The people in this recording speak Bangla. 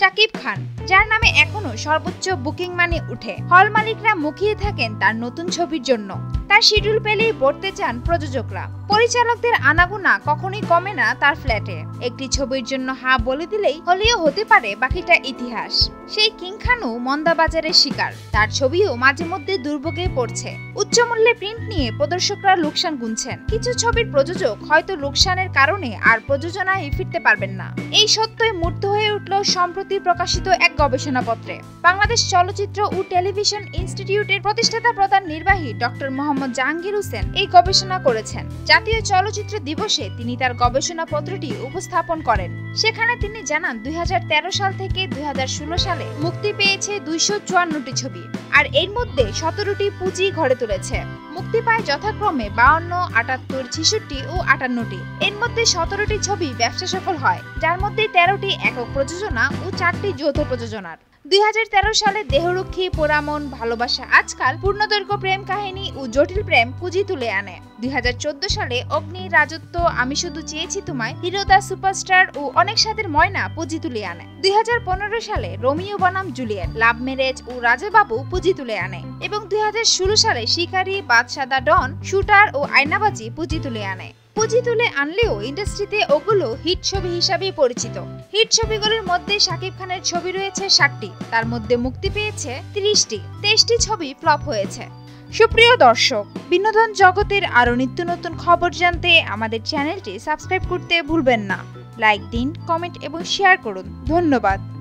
শাকিব খান, যার নামে এখনও সর্বোচ্চ বুকিং মানি উঠে। হল মালিকরা মুখিয়ে থাকেন তার নতুন ছবির জন্য। তার শিডিউল পেলেই পড়তে চান প্রযোজকরা। পরিচালকদের আনাগোনা কখনোই কমে না তার ফ্ল্যাটে। একটি ছবির জন্য হা বলে দিলেই হলেও হতে পারে বাকিটা ইতিহাস। সেই কিং খানও মন্দা বাজারের শিকার। তার ছবিও মাঝে মধ্যে দুর্ভোগে পড়ছে। উচ্চ মূল্যে প্রিন্ট নিয়ে প্রদর্শকরা লোকসান গুনছেন। কিছু ছবির প্রযোজক হয়তো লোকসানের কারণে আর প্রযোজনায় ফিরতে পারবেন না। এই সত্যই মূর্ত হয়ে উঠল সম্প্রতি প্রকাশিত এক গবেষণাপত্রে। বাংলাদেশ চলচ্চিত্র ও টেলিভিশন ইনস্টিটিউটের প্রতিষ্ঠাতা প্রধান নির্বাহী ডক্টর মোহাম্মদ জাহাঙ্গীর হোসেন এই গবেষণা করেছেন। জাতীয় চলচ্চিত্র দিবসে তিনি তার গবেষণা পত্রটি উপস্থাপন করেন। সেখানে তিনি জানান, দুই হাজার তেরো সাল থেকে দুই হাজার ষোলো সালে মুক্তি পেয়েছে দুইশো ছবি, আর এর মধ্যে সতেরোটি পুঁজি ঘরে তুলেছে। মুক্তি পায় যথাক্রমে বাউন্ন, আটাত্তর, ছেষট্টি ও আটান্নটি। এর মধ্যে সতেরোটি ছবি ব্যবসা সফল হয়, যার মধ্যে তেরোটি একক প্রযোজনা ও চারটি যৌথ প্রযোজনার। দুই হাজার তেরো সালে দেহরক্ষী, পোড়ামন, ভালোবাসা আজকাল পূর্ণদৈর্ঘ্য প্রেম কাহিনী ও জটিল প্রেম পুঁজি তুলে আনে। দুই সালে অগ্নি, রাজত্ব, আমি শুধু চেয়েছি তোমায়, হিরোদা সুপারস্টার ও অনেক সাদের ময়না পুঁজি তুলে আনে। দুই হাজার পনেরো সালে রোমিও বনাম জুলিয়েট, লাভ ম্যারেজ ও রাজাবাবু পুঁজি তুলে আনে। এবং দুই হাজার ষোলো সালে শিকারী, বাদশাদা ডন, শুটার ও আয়নাবাজি পুঁজি তুলে আনে। পুঁজি তুলে আনলেও ইন্ডাস্ট্রিতে ওগুলো হিট ছবি হিসাবেই পরিচিত। হিট ছবিগুলোর মধ্যে শাকিব খানের ছবি রয়েছে ষাটটি, তার মধ্যে মুক্তি পেয়েছে তিরিশটি, তেইশটি ছবি ফ্লপ হয়েছে। সুপ্রিয় দর্শক, বিনোদন জগতের আরও নিত্য নতুন খবর জানতে আমাদের চ্যানেলটি সাবস্ক্রাইব করতে ভুলবেন না। লাইক দিন, কমেন্ট এবং শেয়ার করুন। ধন্যবাদ।